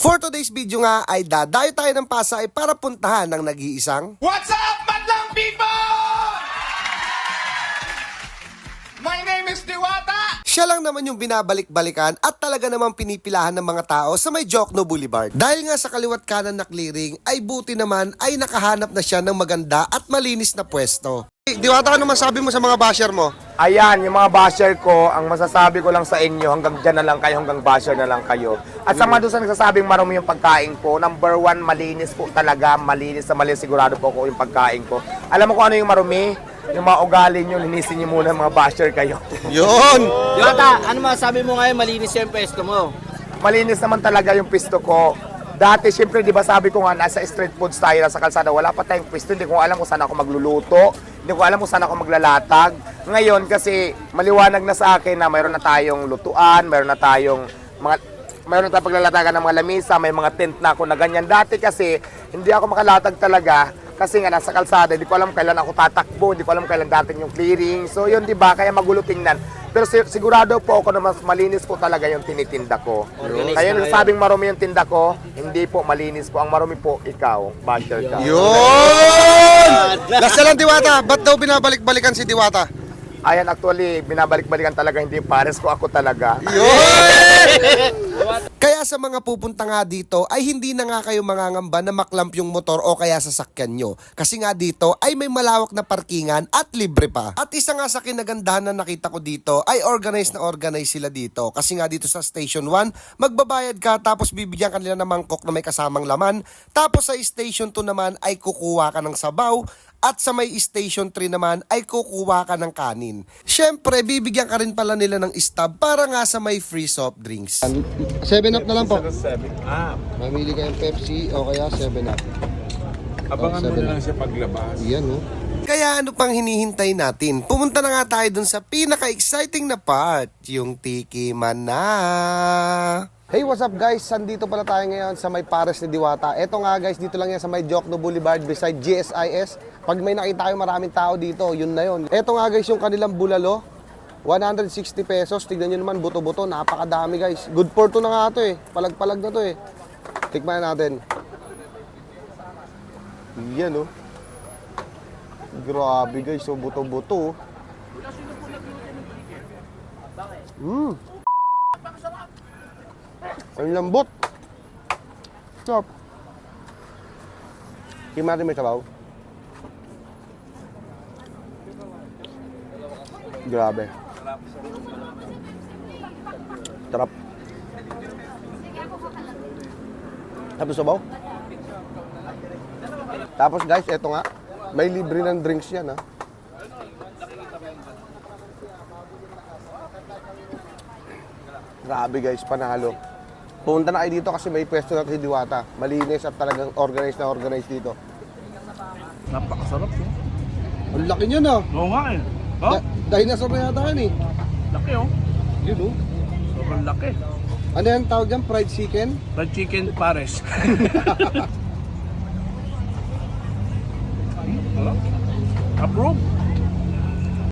For today's video nga ay dadayo tayo ng Pasay para puntahan ng nag-iisang What's up, madlang people? My name is Diwata. Siya lang naman yung binabalik-balikan at talaga namang pinipilahan ng mga tao sa may Jokno Boulevard. Dahil nga sa kaliwat kanan na clearing, ay buti naman ay nakahanap na siya ng maganda at malinis na pwesto. Diwata, ano masabi mo sa mga basher mo? Ayan, yung mga basher ko, ang masasabi ko lang sa inyo, hanggang dyan na lang kayo, hanggang basher na lang kayo. At sa mga doon sa nagsasabing marumi yung pagkain ko, number one, malinis po talaga, malinis na malinis, sigurado po ko yung pagkain ko. Alam mo kung ano yung marumi? Yung mga ugali nyo, linisin nyo muna mga basher kayo. Yun! Diwata, ano masabi mo ngayon malinis yung pwesto mo? malinis naman talaga yung pisto ko. Dati, syempre, di ba sabi ko nga, nasa street foods tayo, nasa kalsada, wala pa tayong pisto, hindi ko alam kung saan ako magluluto, hindi ko alam kung saan ako maglalatag. Ngayon, kasi maliwanag na sa akin na mayroon na tayong lutuan, mayroon na tayong mga mayroon na tayong paglalatagan ng mga lamisa, may mga tent na ako na ganyan. Dati kasi, hindi ako makalatag talaga kasi nga nasa kalsada, hindi ko alam kailan ako tatakbo, hindi ko alam kailan dating yung clearing. So yun, di ba, kaya magulo tingnan. Pero si- sigurado po ako na mas malinis po talaga yung tinitinda ko. Organized Kaya kayo. sabing marumi yung tinda ko, hindi po malinis po. Ang marumi po, ikaw, basher ka. Yun! Last na lang, Diwata. Ba't daw binabalik-balikan si Diwata? Ayan, actually, binabalik-balikan talaga, hindi pares ko, ako talaga. Sa mga pupunta nga dito ay hindi na nga kayo mangangamba na maklamp yung motor o kaya sasakyan nyo. Kasi nga dito ay may malawak na parkingan at libre pa. At isa nga sa kinagandahan na nakita ko dito ay organized na organized sila dito. Kasi nga dito sa Station 1, magbabayad ka tapos bibigyan ka nila ng mangkok na may kasamang laman. Tapos sa Station 2 naman ay kukuha ka ng sabaw at sa may Station 3 naman ay kukuha ka ng kanin. Siyempre, bibigyan ka rin pala nila ng stub para nga sa may free soft drinks. 7 up na lang po. Ah, Mamili kayong Pepsi o kaya 7 up. Abangan mo na lang siya paglabas. Yan, no? Kaya ano pang hinihintay natin? Pumunta na nga tayo dun sa pinaka-exciting na part, yung Tiki Man na. Hey, what's up guys? Sandito pala tayo ngayon sa may Pares ni Diwata. Eto nga guys, dito lang yan sa may Jokno Boulevard beside GSIS. Pag may nakita tayo maraming tao dito, yun na yun. Eto nga guys, yung kanilang bulalo. 160 pesos. Tignan nyo naman, buto-buto. Napakadami guys. Good for to na nga to eh. Palag-palag na to eh. Tikman natin. Yan oh. Grabe guys, so buto-buto. Mmm. Ang lambot. Stop. Kima natin may sabaw. Grabe. Sarap. Tapos sabaw. Tapos guys, eto nga. May libre ng drinks yan ha. Grabe guys, panalo. Pumunta na kayo dito kasi may pwesto natin si Diwata. Malinis at talagang organized na organized dito. Napakasarap eh. Ang laki niya na. Oo nga eh. Oh, Da- dinosaur na yata yan eh. laki oh. Yun oh. Sobrang laki. Ano yan tawag dyan? Fried chicken? Fried chicken pares. Approved?